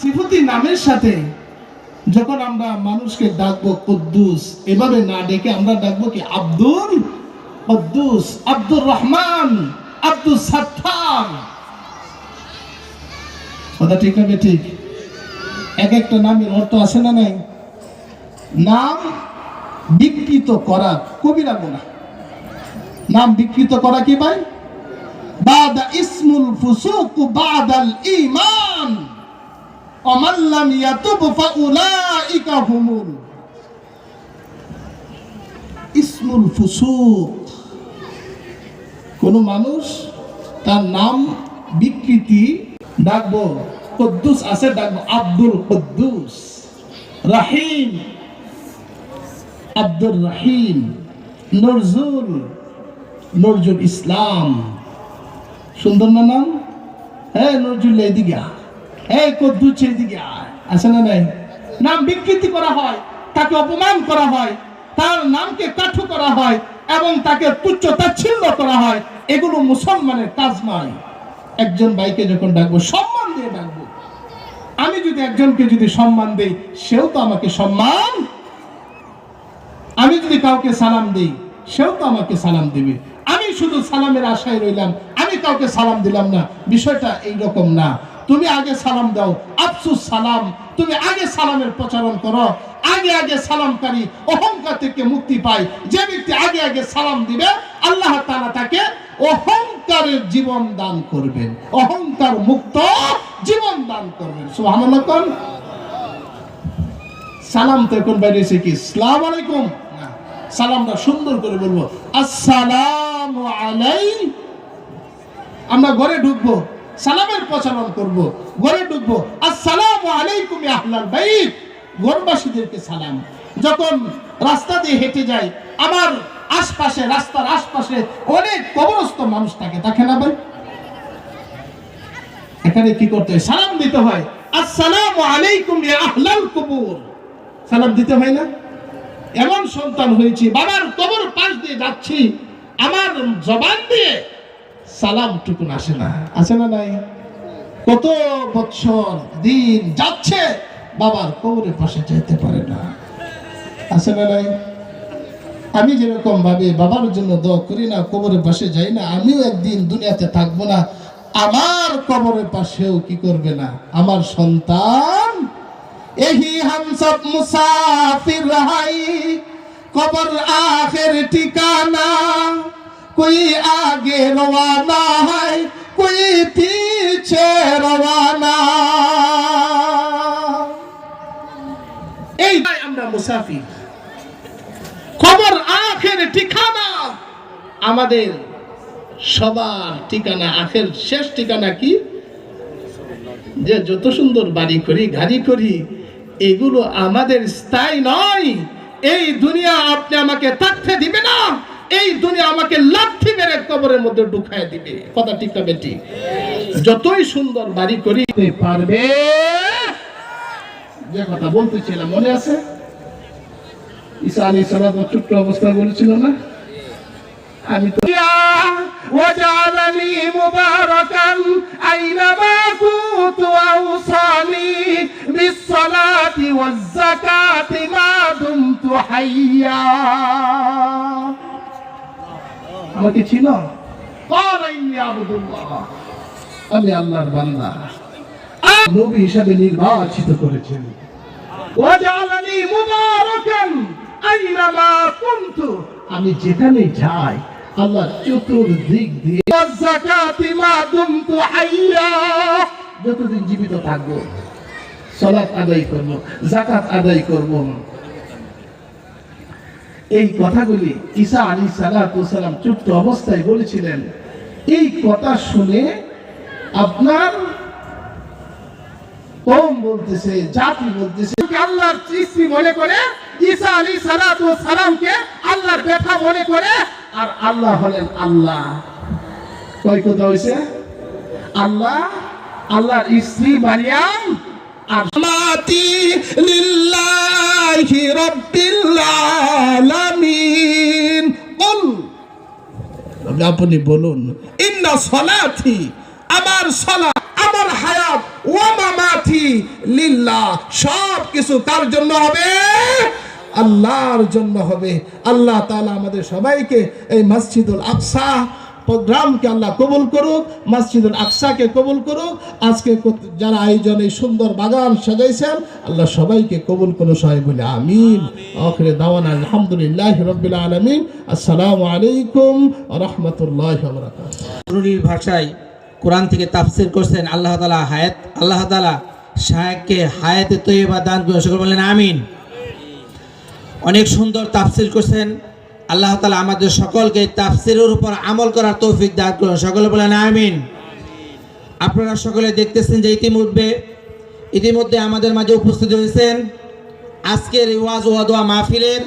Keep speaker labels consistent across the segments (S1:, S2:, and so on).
S1: সিফতি নামের সাথে যখন আমরা মানুষকে ডাকবো কুদ্দুস, এভাবে না ডেকে আমরা ডাকবো কি আব্দুল কুদ্দুস, আব্দুর রহমান, আব্দুল সাত্তার। কথা ঠিক হবে ঠিক? এক একটা নামের অর্থ আছে না নাই? নাম বিকৃত করা কবিরা গোনা নাম বিকৃত করা কি ভাই? বাদা ইসমুল ফুসুক, বাদাল ঈমান। অমাল্লাম ইয়াতুব ফাউলাইকা হুমুল। ইসমুল ফুসুক। কোন মানুষ তার নাম বিকৃতি ডাকবো, কদ্দুস আছে, ডাকবো, আব্দুল কদ্দুস রাহিম আব্দুর রাহিম নজরুল নজরুল ইসলাম সুন্দর না নাম? হ্যাঁ নজরুল এদিকে এই কদ্দুস এদিকে আয়। আছে না নাই? নাম বিকৃতি করা হয়, তাকে অপমান করা হয়, তার নামকে কাঠু করা হয় এবং তাকে তুচ্ছ তাচ্ছিল্য করা হয়, এগুলো মুসলমানের কাজ নয়। একজন ভাইকে যখন ডাকবো, সম্মান দিয়ে ডাকবো। আমি যদি একজনকে যদি সম্মান দেই, সেও তো আমাকে সম্মান। আমি যদি কাউকে সালাম দেই, সেও তো আমাকে সালাম দিবে। আমি শুধু সালামের আশায় রইলাম, আমি কাউকে সালাম দিলাম না। বিষয়টা এই রকম না। তুমি আগে সালাম দাও। আফসুস সালাম, তুমি আগে সালামের প্রচারণ করো। আগে আগে সালামকারী অহংকার থেকে মুক্তি পায়। যে ব্যক্তি আগে আগে সালাম দিবে, আল্লাহ তাআলা তাকে অহংকারের জীবন দান করবেন। অহংকার মুক্ত জীবন দান করবেন। সুবহানাল্লাহ সালাম তো এখন বাইরেছে কি? সালাম আলাইকুম। সালামটা সুন্দর করে বলব। আসসালাম আলাই আমরা ঘরে ঢুকবো। সালামের প্রচলন করব, ঘরে ঢুকবো। আসসালাম আলাইকুম আহলাল বাইত। ঘরবাসীদেরকে সালাম। যখন রাস্তা দিয়ে হেঁটে যাই, আমার আশপাশে, রাস্তার আশপাশে অনেক কবরস্থ মানুষ থাকে থাকে না ভাই? এখানে কি করতে হয়? সালাম দিতে হয়। আসসালামু আলাইকুম আহলাল কুবুর। সালাম দিতে হয় না? এমন সন্তান হয়েছি, বাবার কবর পাশ দিয়ে যাচ্ছি। আমার জবান দিয়ে সালামটুকুন আসে না। আসে না নাই? কত বছর দিন যাচ্ছে, বাবার কবরের পাশে যেতে পারে না। আসে না নাই? আমি যেরকম ভাবে বাবার জন্য দোয়া করি না, কবরের পাশে যাই না, আমিও একদিন দুনিয়াতে থাকব না। আমার কবরের পাশেও কি করবে না? আমার সন্তান? এহি হামসব মুসাফির রাহাই, কবর আখের ঠিকানা। कोई आगे रवाना है कोई पीछे रवाना এই আমরা মুসাফির খবর আখের ঠিকানা আমাদের সবার ঠিকানা আখের শেষ ঠিকানা কি যে যত সুন্দর বাড়ি করি গাড়ি করি এগুলো আমাদের স্থায়ী নয় এই দুনিয়া আপনি আমাকে থাকতে দিবে না এই দুনিয়া আমাকে লাঠি মেরে কবরের মধ্যে ঢুকায় দিবে কথা ঠিক না বেটি যতই সুন্দর বাড়ি করি পারবে যে কথা বলতেছিলাম মনে আছে ঈসা আলী সালাম ছোট্ট অবস্থা বলেছিল না আমি তো وجعلني مباركا أينما كنت وأوصاني بالصلاة والزكاة ما دمت حيا আমাকে ছিল আমি আল্লাহর বান্দা। নবী হিসাবে নির্বাচিত করেছেন। আমি যেখানে যাই আল্লাহ চতুর্দিক দিয়ে যতদিন জীবিত থাকব সলাৎ আদায় করব জাকাত আদায় করব। এই কথাগুলি ঈসা আলী সালাম চুপ্ত অবস্থায় বলেছিলেন। এই কথা শুনে আপনার কম বলতেছে, জাতি বলতেছে আল্লাহর সৃষ্টি মনে করে, ঈসা আলী সালাতু সালামকে আল্লাহর ব্যথা মনে করে, আর আল্লাহ হলেন আল্লাহ। কয় কথা হয়েছে আল্লাহ, আল্লাহর স্ত্রী মারিয়াম আর মাতি লিল্লাহি রাব্বিল আপনি বলুন, ইন্না সলাথি আমার সলা, আমার হায়াত, ওয়া মামাতি লিল্লাহ। সব কিছু কার জন্য হবে, আল্লাহর জন্য হবে। আল্লাহ তাআলা আমাদের সবাইকে এই মসজিদুল আকসা প্রোগ্রামকে আল্লাহ কবুল করুক, মসজিদুল আকসাকে কবুল করুক। আজকে যারা আয়োজন এই সুন্দর বাগান সাজাইছেন, আল্লাহ সবাইকে কবুল করুন সবাই বলে আমিন। আখরে দাওয়ান আলহামদুলিল্লাহ রবিল আলমিন। আসসালামু আলাইকুম রহমতুল্লাহ
S2: নুরির ভাষায় কোরআন থেকে তাফসির করছেন আল্লাহ তালা হায়াত আল্লাহ তালা শাহেককে হায়াতে তৈবা দান করে সকল বললেন আমিন। অনেক সুন্দর তাফসির করছেন। আল্লাহ তালা আমাদের সকলকে তাফসিরের উপর আমল করার তৌফিক দান করুন। সকলে বলেন আমিন। আপনারা সকলে দেখতেছেন যে ইতিমধ্যে ইতিমধ্যে আমাদের মাঝে উপস্থিত হয়েছেন আজকের ওয়াজ ওয়াদোয়া মাহফিলের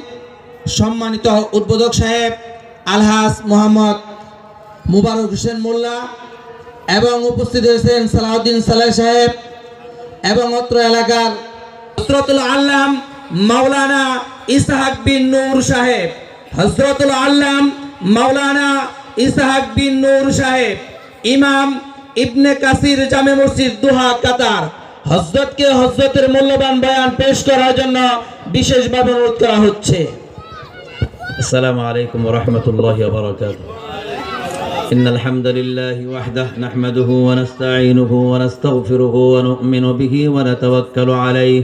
S2: সম্মানিত উদ্বোধক সাহেব আলহাস মোহাম্মদ মুবারক হোসেন মোল্লা এবং উপস্থিত হয়েছেন সালাউদ্দিন সালেহ সাহেব এবং অত্র এলাকার হজরতুল আল্লাম মাওলানা ইসহাক বিন নূর সাহেব। হজরতুল আল্লাম মাওলানা ইসহাক বিন নূর সাহেব ইমাম ইবনে কাসির জামে মসজিদ দুহা কাতার হজরতকে হজরতের মূল্যবান বয়ান পেশ করার জন্য বিশেষভাবে অনুরোধ করা হচ্ছে
S3: السلام عليكم ورحمة الله وبركاته إن الحمد لله وحده نحمده ونستعينه ونستغفره ونؤمن به ونتوكل عليه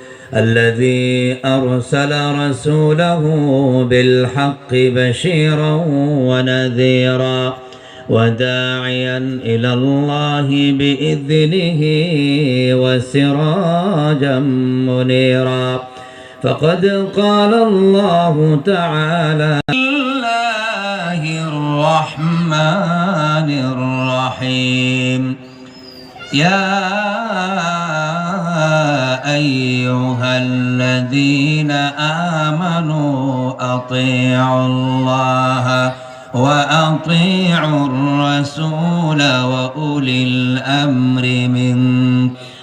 S3: الذي أرسل رسوله بالحق بشيرا ونذيرا وداعيا إلى الله بإذنه وسراجا منيرا فقد قال الله تعالى الله الرحمن الرحيم يا أيها الذين آمنوا أطيعوا الله وأطيعوا الرسول وأولي الأمر منكم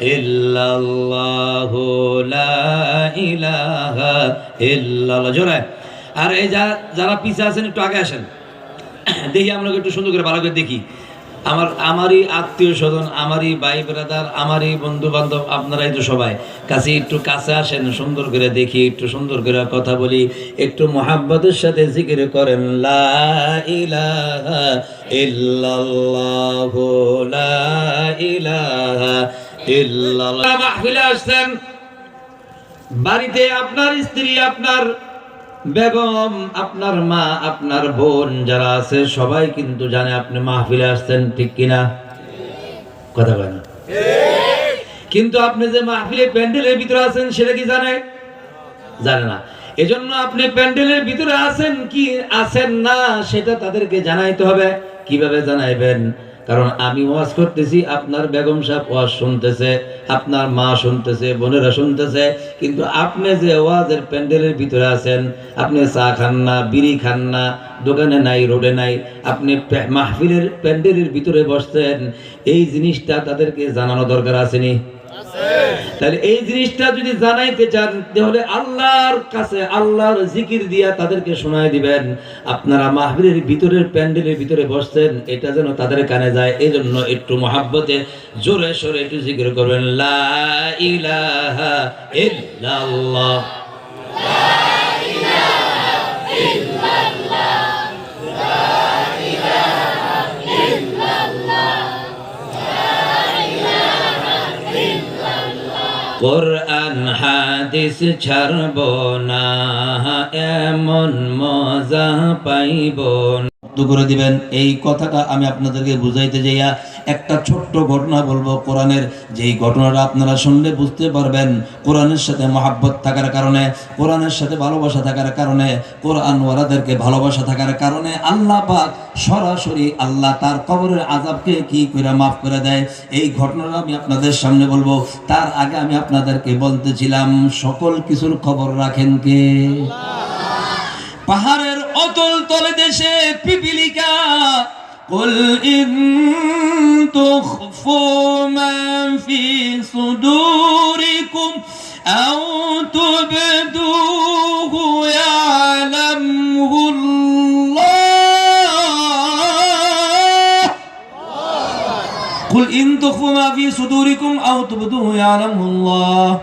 S3: ইল্লাল্লাহু লা ইলাহা ইল্লাল্লাহ। জোরে। আর এই যা যারা পিছে আছেন, একটু আগে আসেন। দেখি আমরা একটু সুন্দর করে ভালো করে দেখি। আমার আমারই আত্মীয় স্বজন, আমারই ভাই ব্রাদার আমারই বন্ধু বান্ধব আপনারাই তো সবাই। কাছে একটু কাছে আসেন, সুন্দর করে দেখি, একটু সুন্দর করে কথা বলি, একটু মোহাব্বতের সাথে জিকির করেন। লা ইলাহা ইল্লাল্লাহু লা ইলাহা বাড়িতে আপনার স্ত্রী, আপনার বেগম, আপনার মা, আপনার বোন যারা আছে, সবাই কিন্তু জানে আপনি মাহফিলে আসছেন, ঠিক কিনা? কথা বলে না? কিন্তু আপনি যে মাহফিলে প্যান্ডেলের ভিতরে আছেন, সেটা কি জানে? জানে না। এজন্য আপনি প্যান্ডেলের ভিতরে আছেন কি, আছেন না, সেটা তাদেরকে জানাইতে হবে। কীভাবে জানাইবেন? কারণ আমি ওয়াজ করতেছি, আপনার বেগম সাহেব ওয়াজ শুনতেছে, আপনার মা শুনতেছে, বোনেরা শুনতেছে, কিন্তু আপনি যে ওয়াজের প্যান্ডেলের ভিতরে আছেন, আপনি চা খান না, বিড়ি খান না, দোকানে নাই, রোডে নাই, আপনি মাহফিলের প্যান্ডেলের ভিতরে বসছেন, এই জিনিসটা তাদেরকে জানানো দরকার আসেনি তাহলে এই জিনিসটা যদি জানাইতে চান, তাহলে আল্লাহর কাছে আল্লাহর জিকির দিয়া তাদেরকে শোনায় দিবেন। আপনারা মাহবিরের ভিতরের প্যান্ডেলের ভিতরে বসছেন, এটা যেন তাদের কানে যায় এই জন্য একটু মহাব্বতে জোরে সোরে একটু জিকির করবেন, লা ইলাহা ইল্লাল্লাহ। কোরআন হাদিস
S4: ছাড়ব না এমন মজা পাইব
S3: মুক্ত করে দিবেন। এই কথাটা আমি আপনাদেরকে বুঝাইতে যাইয়া একটা ছোট্ট ঘটনা বলব কোরআনের। যেই ঘটনাটা আপনারা শুনলে বুঝতে পারবেন, কোরআনের সাথে মহাব্বত থাকার কারণে, কোরআনের সাথে ভালোবাসা থাকার কারণে কোরআন ওয়ালাদেরকে ভালোবাসা থাকার কারণে আল্লাহ পাক সরাসরি আল্লাহ তার কবরের আজাবকে কি করে মাফ করে দেয়। এই ঘটনাটা আমি আপনাদের সামনে বলব। তার আগে আমি আপনাদেরকে বলতেছিলাম, সকল কিছুর খবর রাখেন কে? পাহাড়ের অতল তলে দেশে পিপিলিকা قل إن تخفوا ما في صدوركم أو تبدوه يعلمه الله قل إن تخفوا ما في صدوركم أو تبدوه يعلمه الله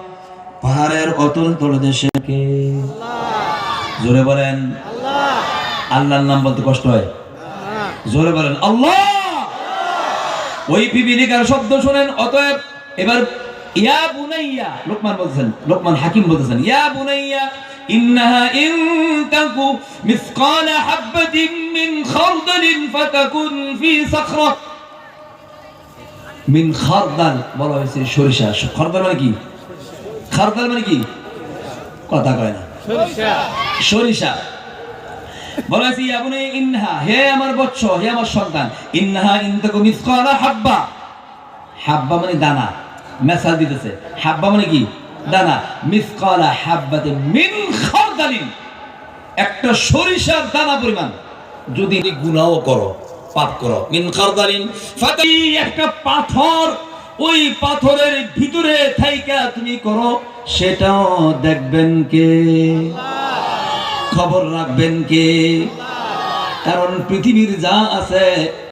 S3: পাহাড়ের অতল তলদেশে কে জোরে বলেন আল্লাহর নাম বলতে কষ্ট হয় জোরে বলেন আল্লাহ ওই পিপিলিকার শব্দ শুনেন অতএব এবার ইয়া বুনাইয়া লোকমান বলতেছেন লোকমান হাকিম বলতেছেন ইয়া বুনাইয়া إنها إن تك مثقال حبة من خردل فتكن في صخرة মিন খারদাল বলা হয়েছে সরিষা খারদাল মানে কি খারদাল মানে কি কথা কয় না সরিষা বলা হয়েছে ইয়াবুনে ইনহা হে আমার বৎস, হে আমার সন্তান ইনহা ইনতাকু মিসকালা হাব্বা। হাব্বা মানে দানা মেসাল দিতেছে। হাব্বা মানে কি? দানা। মিসকালা হাব্বাতে মিন খারদালিন। একটা সরিষার দানা পরিমাণ। যদি গুনাও করো, পাপ করো, মিন খারদালিন ফাতি একটা পাথর, ওই পাথরের ভিতরে থাইকা তুমি করো, সেটাও দেখবেন কে? খবর রাখবেন কে? কারণ পৃথিবীর যা আছে